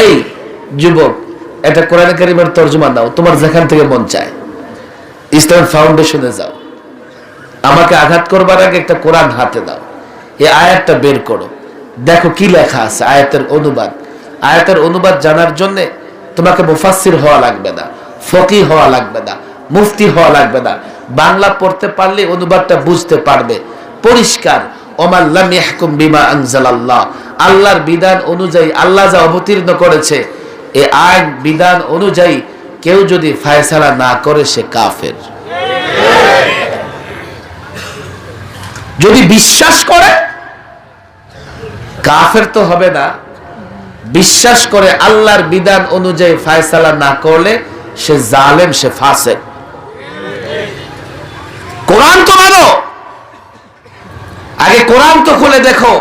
এই, যুবক, এটা কোরআন কারিমের তর্জমা দাও তোমার যেখান থেকে মন চায়। ইসলাম ফাউন্ডেশনে যাও। আমাকে আঘাত করবার আগে একটা কোরআন হাতে দাও। এই আয়াতটা বের করো। দেখো কি লেখা আছে আয়াতের অনুবাদ। আয়াতের অনুবাদ জানার জন্য তোমাকে মুফাসসির হওয়া লাগবে না, ফকি হওয়া লাগবে না, মুফতি হওয়া লাগবে না। বাংলা পড়তে পারলে অনুবাদটা বুঝতে পারবে। পরিষ্কার আল্লাহর বিধান অনুযায়ী আল্লাহ যা অবতীর্ণ করেছে এই আইন বিধান অনুযায়ী কেউ যদি ফায়সালা না করে, সে কাফের। যদি বিশ্বাস করে, কাফের তো হবে না। বিশ্বাস করে আল্লাহর বিধান অনুযায়ী ফায়সালা না করলে, সে জালেম, সে ফাসেক কোরআন তো মানো আগে কোরআন তো খুলে দেখো।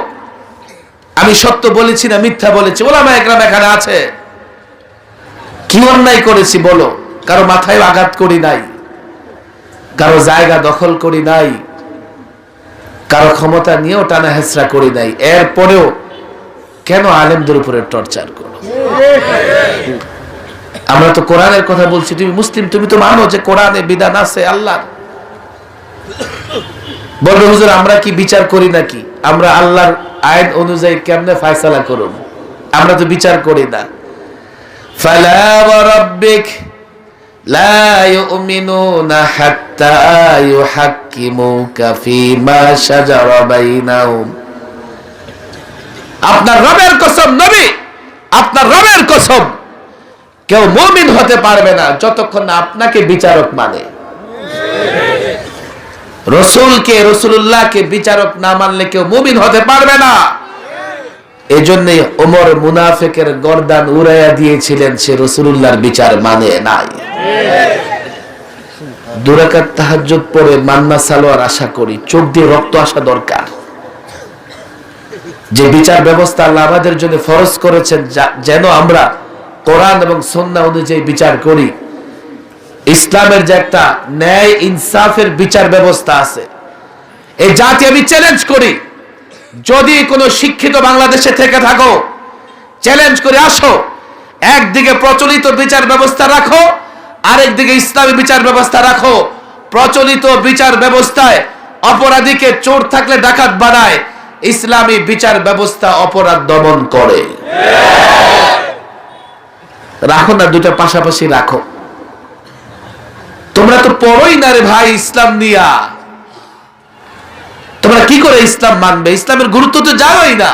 আমি সত্য বলেছি না মিথ্যা বলেছি? ওলামা একরাম এখানে আছে। কি অন্যায় করেছি বলো? কারও মাথায় আঘাত করি নাই। কারও জায়গা দখল করি নাই। কারও ক্ষমতা নিয়েও টানা হেসরা করি নাই। এরপরেও কেন আলেমদের উপরে টর্চার করো? আমরা তো কোরআনের কথা বলছি। তুমি মুসলিম, তুমি তো মানো যে কোরআনে বিধান আছে আল্লাহ বলবে হুজুর, আমরা কি বিচার করি নাকি? আমরা আল্লাহর আইন অনুযায়ী কেমনে ফায়সালা করুন আমরা তো বিচার করি না। আপনার রবের কসম নবী, আপনার রবের কসম। কেউ মুমিন হতে পারবে না যতক্ষণ না আপনাকে বিচারক মানে। রসুলকে রসুল্লাহকে বিচারক না মানলে কেউ মুমিন হতে পারবে না। এই জন্যে ওমর মুনাফেকের গর্দান উড়াইয়া দিয়েছিলেন, সে রসুল্লাহর বিচার মানে নাই। তাহাজ্জুদ পরে মান্না সালোয়ার আশা করি, চোখ দিয়ে রক্ত আসা দরকার। যে বিচার ব্যবস্থা আল্লাহ আমাদের জন্য ফরজ করেছেন যেন আমরা কোরআন এবং সন্না অনুযায়ী বিচার করি ইসলামের যে একটা ন্যায় ইনসাফের বিচার ব্যবস্থা আছে। এই জাতি আমি চ্যালেঞ্জ করি। যদি কোনো শিক্ষিত বাংলাদেশে থেকে থাকো চ্যালেঞ্জ করে আসো, একদিকে প্রচলিত বিচার ব্যবস্থা রাখো, আরেকদিকে ইসলামী বিচার ব্যবস্থা রাখো। প্রচলিত বিচার ব্যবস্থায় অপরাধীকে চোর থাকলে ডাকাত বানায়, ইসলামী বিচার ব্যবস্থা অপরাধ দমন করে। রাখো না দুটা পাশাপাশি রাখো। তোমরা তো পড়োই না রে ভাই ইসলাম নিয়া। তোমরা কি করে ইসলাম মানবে? ইসলামের গুরুত্ব তো জানোই না।